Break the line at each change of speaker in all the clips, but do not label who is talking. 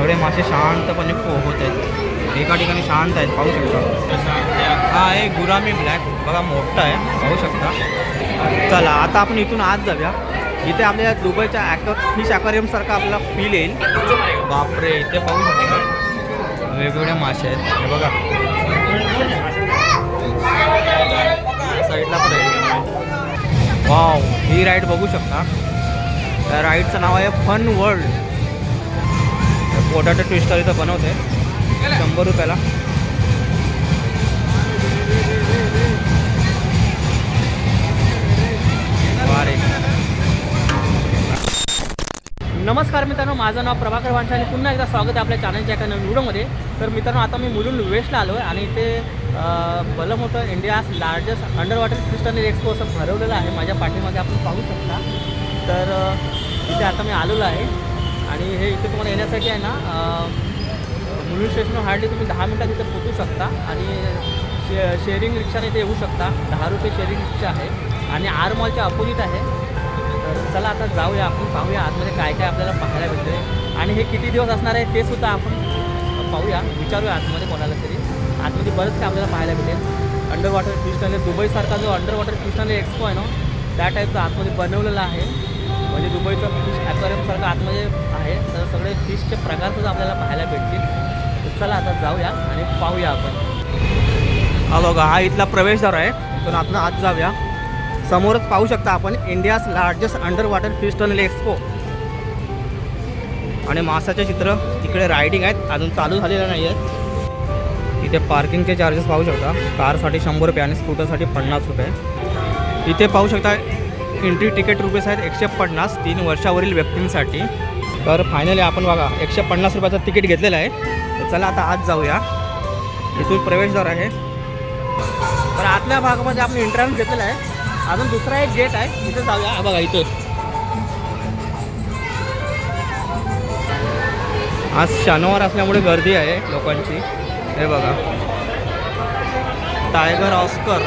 सगळे मासे शांतपणे पोहत आहेत. एका ठिकाणी शांत आहेत पाहू शकता. हा आहे गुरामी ब्लॅक बघा मोठा आहे. पाहू शकता. चला आता आपण इथून आत जाऊया. इथे आपल्या दुबईच्या ॲक्व फिश ॲक्वेरियमसारखा आपल्याला फील येईल. बापरे इथे पाहू शकता. वेगवेगळे मासे आहेत. हे बघा. साईडला पण आहे. वाव ही राईड बघू शकता. त्या राईडचं नाव आहे फन वर्ल्ड. पोटॅटो ट्विस्टर इथं बनवते. शंभर रुपयाला. नमस्कार मित्रांनो माझं नाव प्रभाकर वांशे आणि पुन्हा एकदा स्वागत आहे आपल्या चॅनलच्या एका नवीन व्हिडिओमध्ये. तर मित्रांनो आता मी मुलुंड वेस्टला आलो आहे आणि इथे अं, भलं मोठं India's largest under water crystal expo असं भरवलेलं आहे. माझ्या पाठीमागे आपण पाहू शकता. तर इथे आता मी आलेलो आहे. आणि हे इथे तुम्हाला येण्यासाठी आहे ना अं, मुलुंड स्टेशनवर हार्डली तुम्ही दहा मिनटात इथे पोचू शकता आणि शे शेअरिंग रिक्षाने इथे येऊ शकता. दहा रुपये शेअरिंग रिक्षा आहे आणि आर मॉलच्या अपोजिट आहे. तर चला आता जाऊया आपण पाहूया आतमध्ये काय काय आपल्याला पाहायला भेटते आणि हे किती दिवस असणार आहे ते सुद्धा आपण पाहूया. विचारूया आतमध्ये कोणाला तरी. आतमध्ये बरंच काय आपल्याला पाहायला भेटेल. अंडर वॉटर फिश दुबईसारखा जो under water fish tunnel expo आहे ना त्या टाईपचं आतमध्ये बनवलेला आहे. म्हणजे दुबईचं फिश ॲक्वेरियमसारखं आतमध्ये आहे. तर सगळे फिशचे प्रकार सुद्धा आपल्याला पाहायला भेटतील. तर चला आता जाऊया आणि पाहूया आपण. हा बघा हा इथला प्रवेशद्वार आहे. तर आपण आत जाऊया. समोरच पाहू शकता आपण India's largest under water fish tunnel expo आणि मासाचे चित्र तिकडे रायडिंग आहेत. अजून चालू झालेलं नाही आहेत इथे पार्किंगचे चार्जेस पाहू शकता. कारसाठी शंभर रुपये आणि स्कूटरसाठी पन्नास रुपये. इथे पाहू शकता एंट्री तिकीट रुपीस आहेत एकशे पन्नास तीन वर्षावरील व्यक्तींसाठी. तर फायनली आपण बघा एकशे पन्नास रुपयाचं तिकीट घेतलेलं आहे. तर चला आता आज जाऊया. इथून प्रवेशद्वार आहे. तर आतल्या भागामध्ये आपण एंट्रन्स घेतलेला आहे. अजून दुसरा एक गेट आहे. तिथे जाऊया. हा बघा इथं आज शनिवार असल्यामुळे गर्दी आहे लोकांची. हे बघा. टायगर ऑस्कर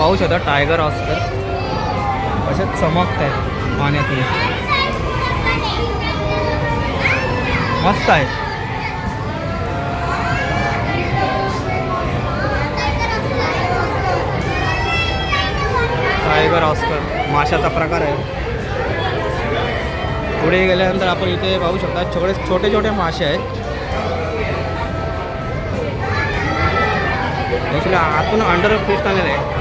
पाहू शकता टायगर ऑस्कर असे चमकत आहेत पाण्यातून. मस्त आहे. टायगर ऑस्कर माशाचा प्रकार आहे. पुढे गेल्यानंतर आपण इथे पाहू शकता छोटे छोटे छोटे मासे आहेत. ॲक्च्युली आतून अंडर फिश आलेलं आहे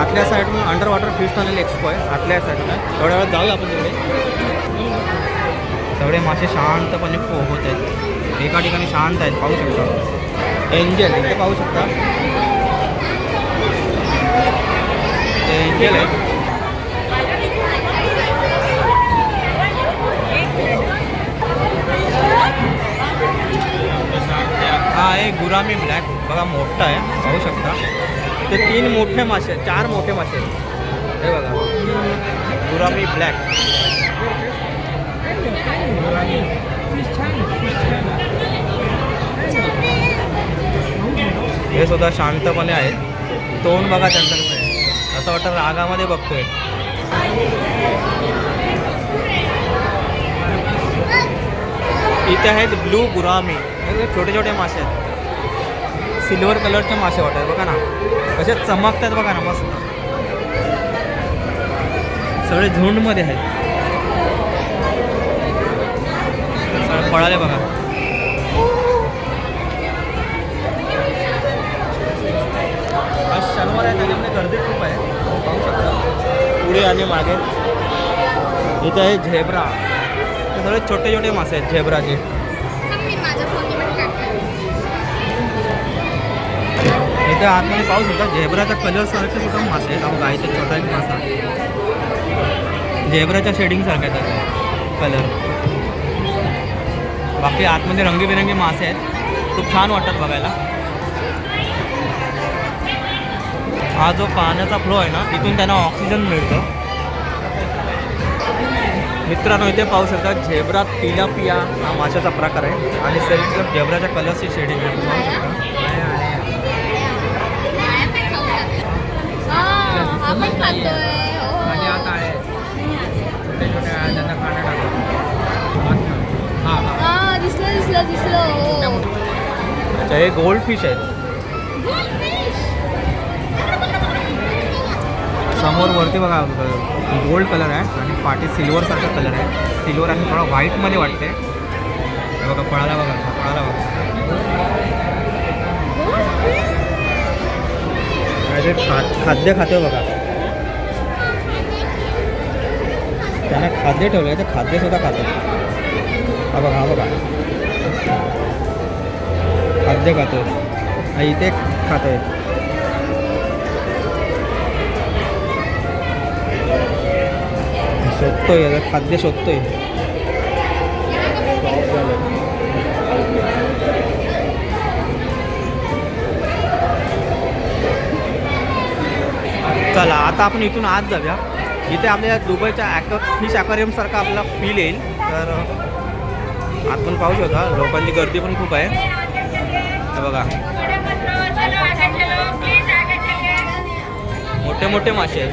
आतल्या साईडून अंडर वॉटर फिश आलेले एक्सपो आहे. आतल्या साईडला थोड्या वेळात जाऊया आपण तिकडे. सगळे मासे शांतपणे पोहत आहेत. एका ठिकाणी शांत आहेत पाहू शकता. एंजल इथे पाहू शकता. ते एंजल आहे. हा आहे गुरामी ब्लॅक बघा मोठा आहे. पाहू शकता. ते तीन मोठे मासे आहेत चार मोठे मासे आहेत. हे बघा. Gourami black. हे सुद्धा शांतपणे आहेत तोंड बघा त्यांच्याकडे. असं वाटतं रागामध्ये बघतोय. इथे आहेत ब्लू गुरामी. छोटे छोटे मासे आहेत. सिल्वर कलरचे मासे वाटतात बघा ना. कसे चमकतात बघा ना मस्त. सगळे झुंडमध्ये आहेत. सगळे पळाले बघा. आज शनिवार आहे त्याच्यामध्ये गर्दी खूप आहे. पाहू शकता. पुढे आणि मागे. इथे आहे झेब्रा. सगळे छोटे छोटे मासे आहेत झेब्राचे. इथे आतमध्ये पाहू शकता झेब्राच्या कलरसारखे सुद्धा मासे आहेत. अहो गायचा छोटा एक मासा. झेब्राच्या शेडिंगसारखे त्याचा कलर बाकी आतमध्ये रंगीबेरंगी मासे आहेत. खूप छान वाटतात बघायला. हा जो पाण्याचा फ्लो आहे ना तिथून त्यांना ऑक्सिजन मिळतं. मित्रांनो इथे पाहू शकता झेब्रा तिलापिया हा माशाचा प्रकार आहे. आणि सेल्फ झेब्राच्या कलरची शेडिंग आहे. तुम्ही पाहू शकता.
आपण खातोय हो. आणि आहे. छोटे छोटे त्यांना खाणं टाकतो हा दिसलं दिसलं हो.
अच्छा हे गोल्ड फिश आहेत. समोर वरती बघा गोल्ड कलर आहे आणि पाठी सिल्वरसारखा कलर आहे. सिल्वर आणि थोडा व्हाईटमध्ये वाटते. बघा पळाला बघा बघा. खाद्य खाते बघा. त्यांना खाद्य ठेवलं आहे ते खाद्यसुद्धा खातात. हा बघा हा बघा. खाद्य खातो आहे इथे खात आहेत शोधतोय आता खाद्य शोधतोय. चला आता आपण इथून आत जाऊया. इथे आपल्या दुबईच्या ॲक फिश ॲक्वेरियमसारखा आपल्याला फील येईल. तर आतून पाहू शकता लोकांची गर्दी पण खूप आहे. हे बघा. मोठे मोठे मासे आहेत.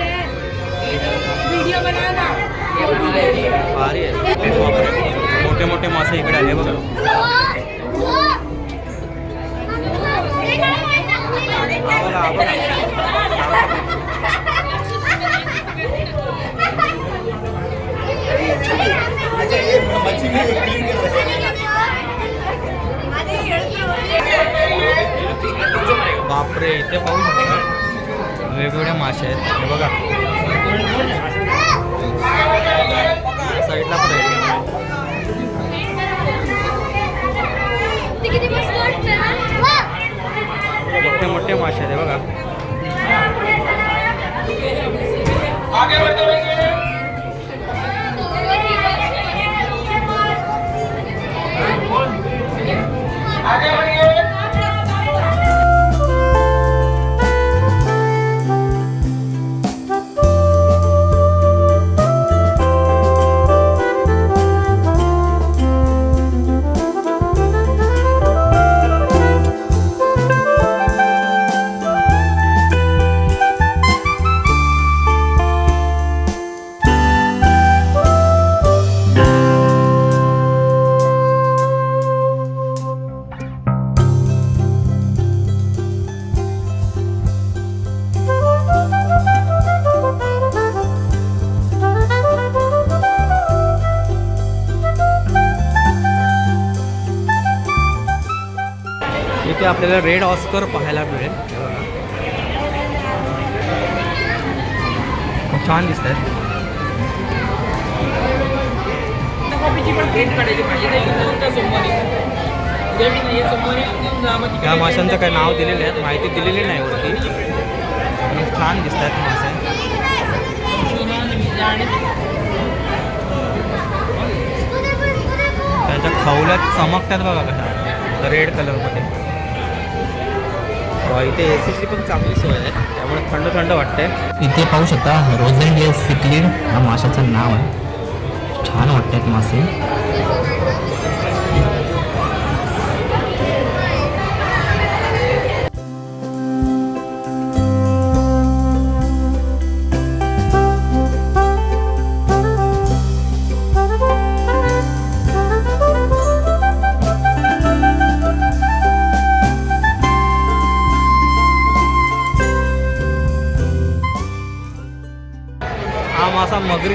है।
भारी आहे. मोठे मोठे मासे इकडे आले बघा. बघा बघा बापरे इथे पाहू शकता वेगवेगळे मासे आहेत. हे बघा. साईडला पण आहे. मोठे मोठे मासे आहेत हे बघा. आपल्याला रेड ऑस्कर पाहायला मिळेल. खूप छान दिसत आहेत या माशांचं काही नाव दिलेले आहेत माहिती दिलेली नाही वरती. छान दिसत आहेत मासे. त्याच्या खवल्यात चमकतात बघा कशा. रेड कलरमध्ये इथे ए सीची पण चांगली सोय आहे. त्यामुळे थंड थंड वाटते
इथे पाहू शकता रोझेंडे सिकलीड हा माशाचं नाव आहे. छान वाटतात मासे.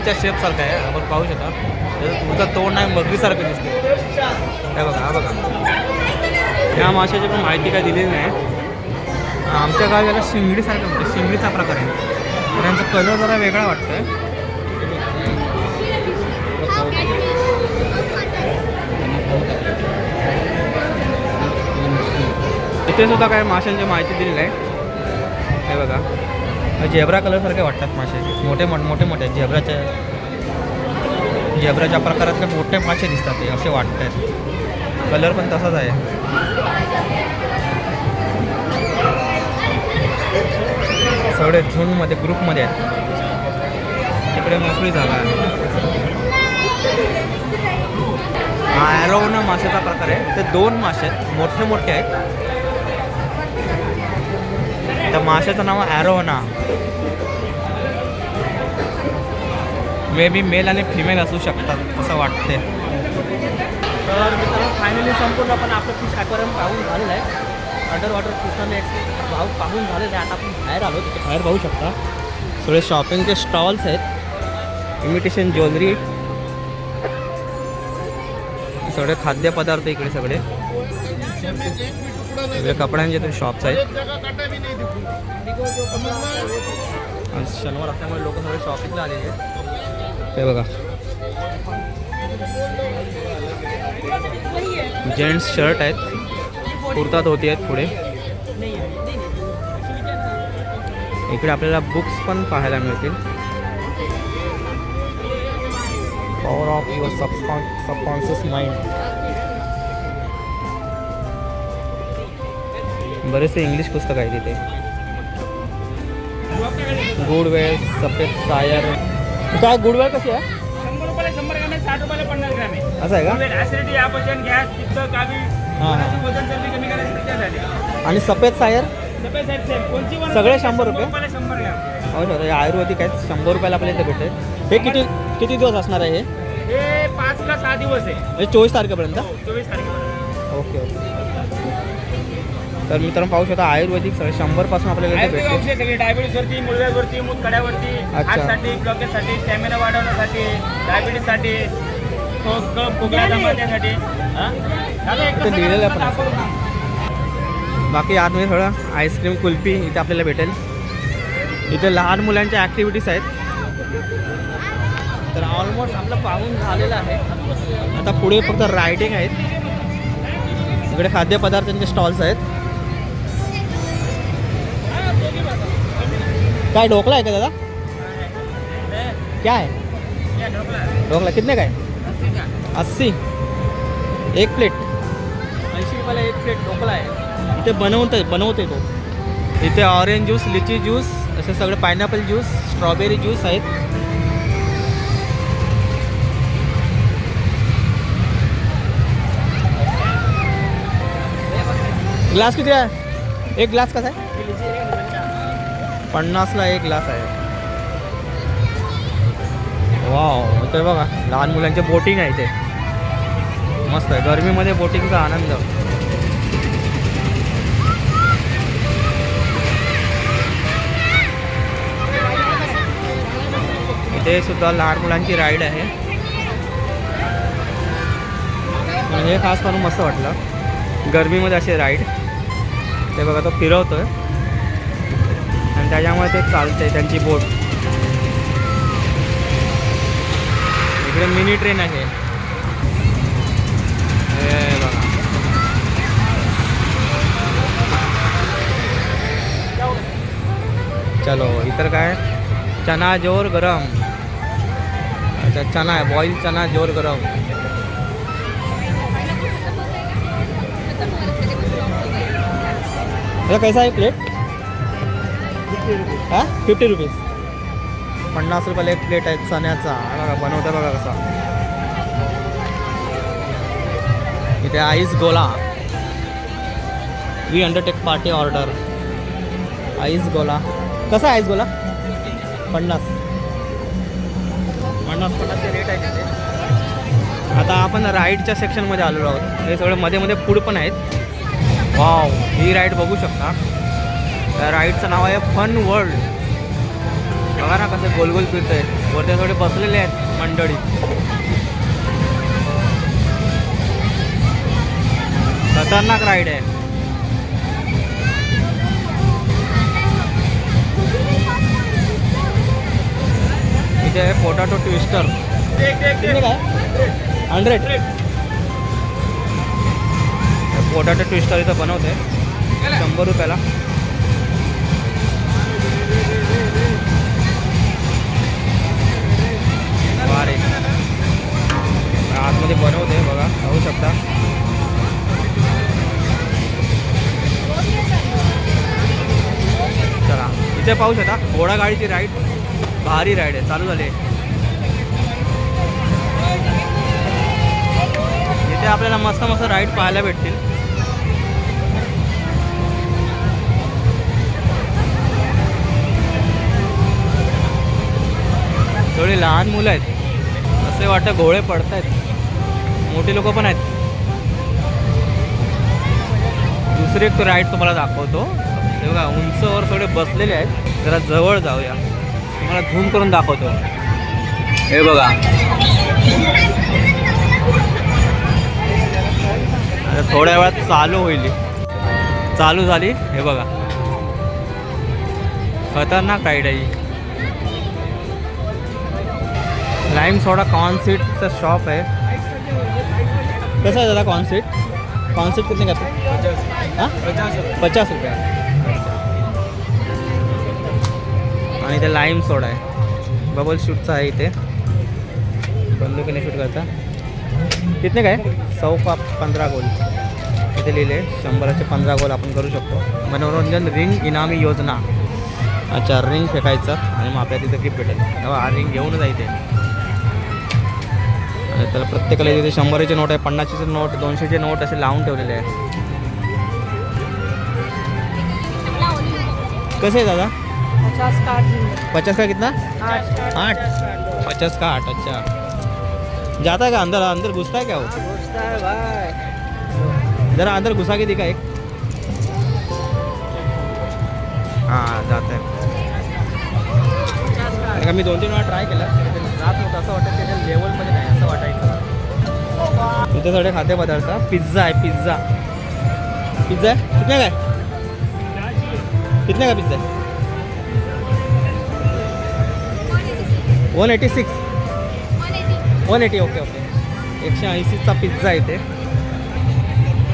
मगरीच्या शेपसारखा आहे. आपण पाहू शकता. त्याचं तुमचं तोंड आहे मगरीसारखं दिसते हे बघा हा बघा. या माशाची पण माहिती काय दिलेली नाही. आमच्या गावी याला शिंगडीसारखं म्हणते शिंगडीचा प्रकार आहे. त्यांचा कलर जरा वेगळा वाटतो आहे इथे सुद्धा काय माशांची माहिती दिलेली आहे हे बघा. झेब्रा कलरसारखे वाटतात मासे. मोठे मोठे मोठे आहेत. झेब्राच्या झेब्राच्या प्रकारातले मोठे मासे दिसतात ते असे वाटत आहेत कलर पण तसाच आहे. सगळे झुंडमध्ये ग्रुपमध्ये आहेत. तिकडे मोकळी जागा आहे. हा ॲरोना माशाचा प्रकार आहे. ते दोन मासे आहेत. मोठे मोठे आहेत. त्या माशाचं नाव ॲरोना मे बी मेल आणि फिमेल असू शकतात असं वाटते तर मित्रांनो फायनली संपूर्ण आपण आपलं फिश ॲक्वेरियम पाहून झालेलं आहे. अंडर वॉटर कृष्णाने एक भाऊ पाहून झालेलं आहे. आता आपण बाहेर आलो तिथे बाहेर पाहू शकता. सगळे शॉपिंगचे स्टॉल्स आहेत. इमिटेशन ज्वेलरी सगळे खाद्यपदार्थ इकडे सगळे. सगळे कपड्यांचे तर शॉप्स आहेत. आज शनिवार असल्यामुळे लोक सगळे शॉपिंगला आलेले आहेत. ते बघा. जेंट्स शर्ट आहेत. कुर्ता धोती आहेत पुढे. इकडे आपल्याला बुक्स पण पाहायला मिळतील. Power of your subcon subconscious mind बरेचसे इंग्लिश पुस्तक आहे तिथे. गुडवेळ सफेद सायर काय गुडवेळ कशी आहे?
शंभर रुपयाला शंभर ग्राम आहे साठ रुपयाला पन्नास ग्राम आहे.
असं आहे का?
ऍसिडिटी यापासून गॅस पित्त कावी
हां हां.
वजन चरबी कमी करायची त्याच्यासाठी
आणि सफेद सायर
सगळे साईड सेम कोणची पण
सगळे शंभर रुपये?
रुपयाला शंभर ग्राम.
हो हे आयुर्वेदिक आहेत. शंभर रुपयाला आपल्याला इथे भेटेल हे किती किती दिवस असणार आहे हे?
हे पाच का सहा दिवस आहे.
हे चोवीस तारखेपर्यंत?
हो, चोवीस तारखेपर्यंत.
Okay okay. तर मित्रांनो पाहू शकता आयुर्वेदिक सगळे शंभरपासून आपल्याला इथे
आयुर्वेदिक
भेटेल
औषध सगळे डायबिटीसवरती मुळव्यावरती मूतखड्यावरती
अच्छा.
हार्टसाठी ब्लॉकेजसाठी स्टॅमिना वाढवण्यासाठी डायबिटीससाठी खोकला हा? दादा, एक
लिहिलेलं आहे.
दाखवतो.
बाकी आतमध्ये थोडं आईस्क्रीम कुल्फी इथे आपल्याला भेटेल इथे लहान मुलांच्या ॲक्टिव्हिटीज आहेत तर ऑलमोस्ट आपलं पाहून झालेलं आहे आता पुढे फक्त रायडिंग आहेत इकडे खाद्यपदार्थांचे स्टॉल्स आहेत काय ढोकला आहे का दादा? क्या? है. ढोकला. कितने का है
अस्सी.
एक प्लेट. ऐंशी रुपयाला एक प्लेट ढोकळा आहे. इथे बनवत बनवते तो. इथे ऑरेंज ज्यूस लिची ज्यूस असे सगळे पायनॅपल ज्यूस स्ट्रॉबेरी ज्यूस आहेत. ग्लास किती आहे? एक ग्लास कसा आहे? पन्नासला एक ग्लास आहे. वाव ते बघा लहान मुलांचे बोटिंग आहे ते मस्त आहे गरमीमध्ये बोटिंगचा आनंद. इथे सुद्धा लहान मुलांची राईड आहे. हे खास करून मस्त वाटलं. गरमीमध्ये असे राईड ते बघा तो फिरवतोय. आणि त्याच्यामुळे ते चालते त्यांची बोट इकडे मिनी ट्रेन आहे. हे बघा. चलो इतर काय? चना जोर गरम. अच्छा चना आहे बॉईल चना जोर गरम. कैसा आहे प्लेट हां फिफ्टी रुपीज पन्नास रुपयाला एक प्लेट आहे चण्याचा. बघा बनवता बघा कसा. इथे ice gola. We undertake party order ice gola. कसा आहे आईस गोला? पन्नास. पन्नास पन्नासचे रेट आहे तिथे. आता आपण राईडच्या सेक्शनमध्ये आलेलो आहोत. हे सगळे मध्ये मध्ये फूड पण आहेत. वाव ही राईड बघू शकता. राईडचं नाव आहे फन वर्ल्ड. बघा ना कसं गोल गोल फिरत आहेत वरते थोडे बसलेले आहेत मंडळी. खतरनाक राईड आहे. इथे आहे potato twister. Hundred. Potato twister इथं बनवते शंभर रुपयाला. आतमध्ये बनवते बघा पाहू शकता. चला इथे पाहू शकता घोडा गाडीची राईड भारी राईड आहे चालू झाली इथे आपल्याला मस्त मस्त राईड पाहायला भेटतील. थोडी लहान मुलं आहेत. असे वाटतं घोळे पडत आहेत मोठे लोक पण आहेत. दुसरे एक राईड तुम्हाला दाखवतो. हे बघा उंचवर थोडे बसलेले आहेत. जरा जवळ जाऊया. तुम्हाला झूम करून दाखवतो. हे बघा. थोड्या वेळात चालू होईल. चालू झाली. हे बघा. खतरनाक राईड आहे लाईम सोडा कॉन्सीटचं शॉप आहे. कसं आहे दादा कॉन्सीट कॉन्सीट किती का हां? पचास रुपया. आणि ते लाईम सोडा आहे. बबल शूटचा आहे इथे. बंदुकीने शूट करता. कितने काय? सौ पा पंधरा गोल इथे लिहिले शंभराचे पंधरा गोल आपण करू शकतो. मनोरंजन रिंग इनामी योजना. अच्छा रिंग फेकायचं आणि मग आपल्याला तिथे गिफ्ट भेटेल. तेव्हा हा रिंग घेऊन जायचे इथे. त्याला प्रत्येकाला तिथे शंभराचे नोट आहे पन्नासचे नोट दोनशेचे नोट असे लावून ठेवलेले आहे. कसं आहे दादा?
पचास
पचास का कितना?
आठ.
आठ पचास का आठ? अच्छा. जाता है का अंदर? अंदर घुसता है? क्या वो जरा अंदर घुसा के दिखा एक? हां जात आहे का मी दोन तीन वेळा ट्राय केला? ते जात नव्हतं. असं वाटतं त्याच्या लेवलमध्ये नाही असं वाटायचं. तिथे सगळे खाद्यपदार्थ पिझ्झा आहे पिझ्झा. पिझ्झा आहे? कितने काय? कितने का pizza? One eighty six one eighty okay okay. एकशे ऐंशीचा पिझ्झा इथे.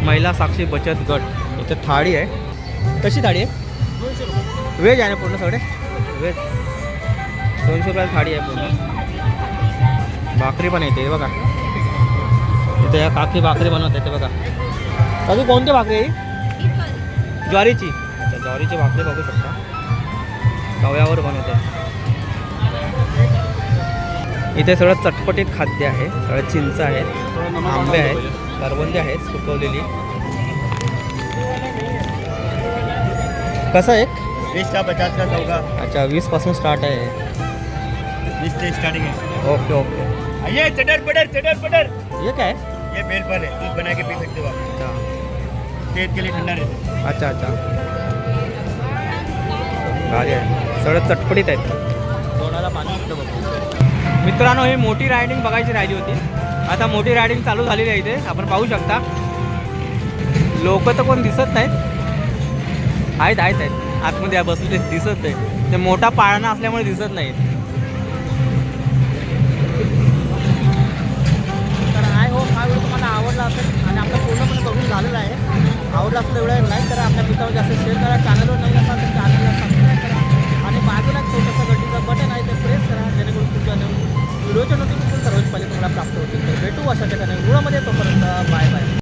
महिला साक्षी बचत गट. इथे थाळी आहे. कशी थाळी आहे? व्हेज आहे ना पूर्ण सगळे? व्हेज दोनशे रुपयाला थाळी आहे पूर्ण. भाकरी पण येते बघा. इथे या काकी भाकरी बनवत आहे ते बघा. काकी कोणती भाकरी आहे? ज्वारीची. अच्छा ज्वारीची भाकरी बघू शकता. तव्यावर बनवते. इथे सगळं चटपटीत खाद्य आहे सगळं चिंच आहेत आंबे आहेत करवंदी आहेत सुकवलेली. कसं एक?
बीस का पचास का सौ का
अच्छा वीसपासून स्टार्ट आहे.
बीस से स्टार्टिंग है
ओके ओके.
ये चटर पटर चटर पटर।
हे काय?
ये बेल फल है दूध बना के पी सकते हो आप।
अच्छा।
सेहत के लिए ठंडा रहता है।
अच्छा अच्छा। भारी आहे. सगळं चटपटीत आहेत. तोंडाला पाणी सुद्धा बघतो मित्रांनो ही मोठी रायडिंग बघायची राहिली होती. आता मोठी रायडिंग चालू झालेली आहे इथे. आपण पाहू शकता. लोक तर कोण दिसत नाहीत. आहेत आहेत आहेत. आतमध्ये बसले दिसत नाही ते मोठा पाळणा असल्यामुळे दिसत नाहीत. असेल आणि आपलं पूर्णपणे बघून झालेलं आहे. आवडलं असलं एवढं लाईक करा आपल्या मित्रावर जास्त शेअर करा. चॅनलवर नवीन असाल तर चॅनलला सबस्क्राईब करा. आणि बाजूला छोटंसं गटीचं बटन आहे ते प्रेस करा. जेणेकरून तुमच्या नवीन व्हिडिओच्या नोटिफिकेशन सर्वात पहिले तुम्हाला प्राप्त होतील. तर भेटू अशा ठिकाणी व्हिडिओमध्ये. तोपर्यंत बाय बाय